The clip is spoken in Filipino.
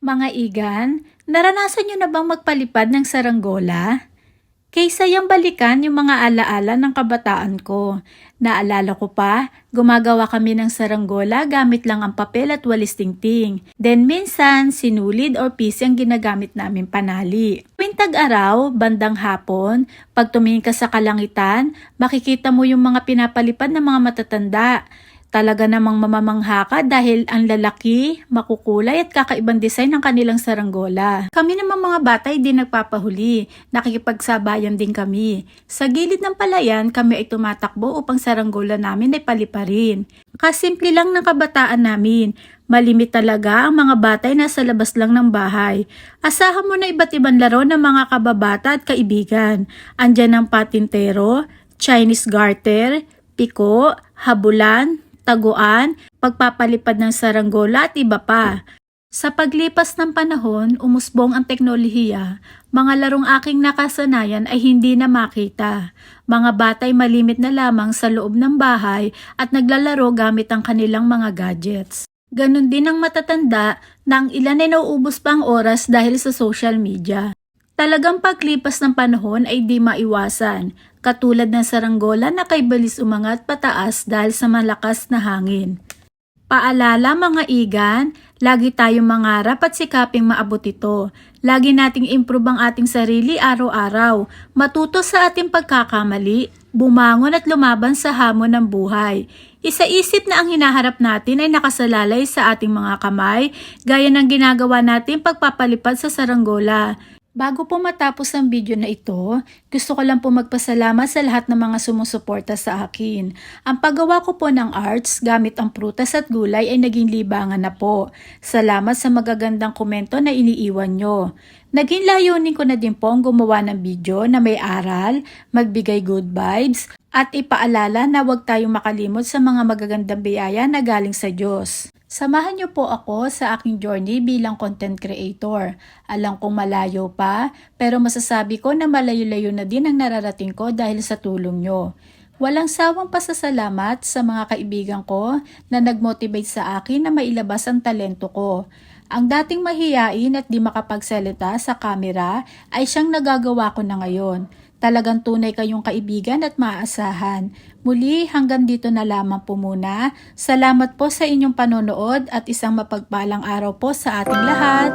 Mga igan, naranasan nyo na bang magpalipad ng saranggola? Kaysa yung balikan yung mga alaala ng kabataan ko. Naalala ko pa, gumagawa kami ng saranggola gamit lang ang papel at walis tingting. Then minsan, sinulid or pisi ang ginagamit namin panali. Tuwing tag-araw, bandang hapon, pag tumingin ka sa kalangitan, makikita mo yung mga pinapalipad ng mga matatanda. Talaga namang mamamangha ka dahil ang lalaki, makukulay at kakaibang design ng kanilang saranggola. Kami namang mga bata hindi nagpapahuli, nakikipagsabayan din kami. Sa gilid ng palayan, kami ay tumatakbo upang saranggola namin ay paliparin. Kasimple lang ng kabataan namin, malimit talaga ang mga bata ay nasa labas lang ng bahay. Asahan mo na iba't ibang laro ng mga kababata at kaibigan. Andyan ang patintero, Chinese garter, piko, habulan, taguan, pagpapalipad ng saranggola at iba pa. Sa paglipas ng panahon, umusbong ang teknolohiya, mga larong aking nakasanayan ay hindi na makita. Mga batay malimit na lamang sa loob ng bahay at naglalaro gamit ang kanilang mga gadgets. Ganon din ang matatanda na ang ilan ay nauubos pa ang oras dahil sa social media. Talagang paglipas ng panahon ay di maiwasan, katulad ng saranggola na kay balis umangat pataas dahil sa malakas na hangin. Paalala mga igan, lagi tayong mangarap at sikaping maabot ito. Lagi nating improve ang ating sarili araw-araw, matuto sa ating pagkakamali, bumangon at lumaban sa hamon ng buhay. Isa-isip na ang hinaharap natin ay nakasalalay sa ating mga kamay, gaya ng ginagawa natin pagpapalipad sa saranggola. Bago po matapos ang video na ito, gusto ko lang po magpasalamat sa lahat ng mga sumusuporta sa akin. Ang paggawa ko po ng arts gamit ang prutas at gulay ay naging libangan na po. Salamat sa magagandang komento na iniiwan nyo. Naging layunin ko na din po ang gumawa ng video na may aral, magbigay good vibes, at ipaalala na huwag tayong makalimot sa mga magagandang biyaya na galing sa Diyos. Samahan niyo po ako sa aking journey bilang content creator. Alam kong malayo pa, pero masasabi ko na malayo-layo na din ang nararating ko dahil sa tulong niyo. Walang sawang pasasalamat sa mga kaibigan ko na nag-motivate sa akin na mailabas ang talento ko. Ang dating mahiyain at di makapagsalita sa kamera ay siyang nagagawa ko na ngayon. Talagang tunay kayong kaibigan at maaasahan. Muli hanggang dito na lamang po muna. Salamat po sa inyong panonood at isang mapagpalang araw po sa ating lahat.